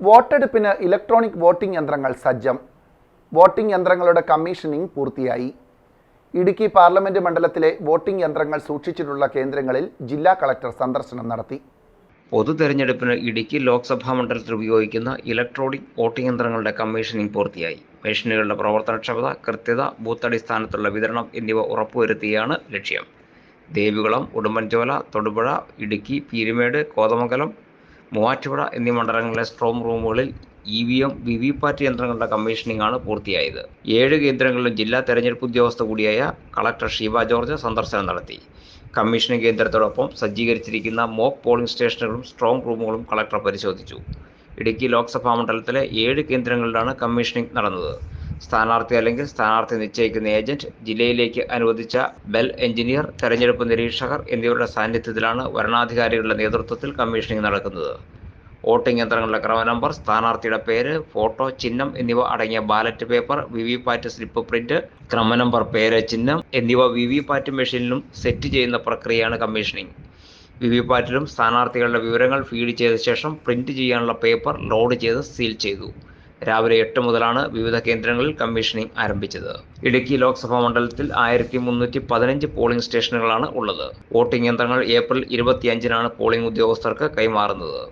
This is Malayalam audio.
വോട്ടെടുപ്പിന് ഇലക്ട്രോണിക് വോട്ടിംഗ് യന്ത്രങ്ങൾ സജ്ജം. വോട്ടിംഗ് യന്ത്രങ്ങളുടെ കമ്മീഷനിംഗ് പൂർത്തിയായി. ഇടുക്കി പാർലമെന്റ് മണ്ഡലത്തിലെ വോട്ടിംഗ് യന്ത്രങ്ങൾ സൂക്ഷിച്ചിട്ടുള്ള കേന്ദ്രങ്ങളിൽ ജില്ലാ കളക്ടർ സന്ദർശനം നടത്തി. പൊതു തെരഞ്ഞെടുപ്പിന് ഇടുക്കി ലോക്സഭാ മണ്ഡലത്തിൽ ഉപയോഗിക്കുന്ന ഇലക്ട്രോണിക് വോട്ടിംഗ് യന്ത്രങ്ങളുടെ കമ്മീഷനിംഗ് പൂർത്തിയായി. മെഷീനുകളുടെ പ്രവർത്തനക്ഷമത കൃത്യത ബൂത്ത് വിതരണം എന്നിവ ഉറപ്പുവരുത്തിയാണ് ലക്ഷ്യം. ദേവികുളം ഉടുമ്പൻചോല തൊടുപുഴ ഇടുക്കി പീരുമേട് കോതമംഗലം മൂവാറ്റുപുഴ എന്നീ മണ്ഡലങ്ങളിലെ strong റൂമുകളിൽ E V M V V PAT യന്ത്രങ്ങളുടെ കമ്മീഷനിംഗാണ് പൂർത്തിയായത്. ഏഴ് കേന്ദ്രങ്ങളിലും ജില്ലാ തെരഞ്ഞെടുപ്പ് ഉദ്യോഗസ്ഥ കൂടിയായ കളക്ടർ ഷീബ ജോർജ് സന്ദർശനം നടത്തി. കമ്മീഷനിംഗ് കേന്ദ്രത്തോടൊപ്പം സജ്ജീകരിച്ചിരിക്കുന്ന മോക്ക് പോളിംഗ് സ്റ്റേഷനുകളും സ്ട്രോങ് റൂമുകളും കളക്ടർ പരിശോധിച്ചു. ഇടുക്കി ലോക്സഭാ മണ്ഡലത്തിലെ ഏഴ് കേന്ദ്രങ്ങളിലാണ് കമ്മീഷനിംഗ് നടന്നത്. സ്ഥാനാർത്ഥി അല്ലെങ്കിൽ സ്ഥാനാർത്ഥി നിശ്ചയിക്കുന്ന ഏജന്റ് ജില്ലയിലേക്ക് അനുവദിച്ച ബെൽ എഞ്ചിനീയർ തെരഞ്ഞെടുപ്പ് നിരീക്ഷകർ എന്നിവരുടെ സാന്നിധ്യത്തിലാണ് വരണാധികാരികളുടെ നേതൃത്വത്തിൽ കമ്മീഷനിങ് നടക്കുന്നത്. വോട്ടിംഗ് യന്ത്രങ്ങളുടെ ക്രമ നമ്പർ സ്ഥാനാർത്ഥിയുടെ പേര് ഫോട്ടോ ചിഹ്നം എന്നിവ അടങ്ങിയ ballot paper V V PAT slip print ക്രമ number പേര് ചിഹ്നം എന്നിവ വി വി പാറ്റ് മെഷീനിലും സെറ്റ് ചെയ്യുന്ന പ്രക്രിയയാണ് കമ്മീഷനിങ്. വി വി പാറ്റിലും സ്ഥാനാർത്ഥികളുടെ വിവരങ്ങൾ ഫീഡ് ചെയ്ത ശേഷം പ്രിന്റ് ചെയ്യാനുള്ള പേപ്പർ ലോഡ് ചെയ്ത് സീൽ ചെയ്തു. രാവിലെ എട്ട് മുതലാണ് വിവിധ കേന്ദ്രങ്ങളിൽ കമ്മീഷനിംഗ് ആരംഭിച്ചത്. ഇടുക്കി ലോക്സഭാ മണ്ഡലത്തിൽ ആയിരത്തി മുന്നൂറ്റി പതിനഞ്ച് പോളിംഗ് സ്റ്റേഷനുകളാണ് ഉള്ളത്. വോട്ടിംഗ് യന്ത്രങ്ങൾ ഏപ്രിൽ ഇരുപത്തിയഞ്ചിനാണ് പോളിംഗ് ഉദ്യോഗസ്ഥർക്ക് കൈമാറുന്നത്.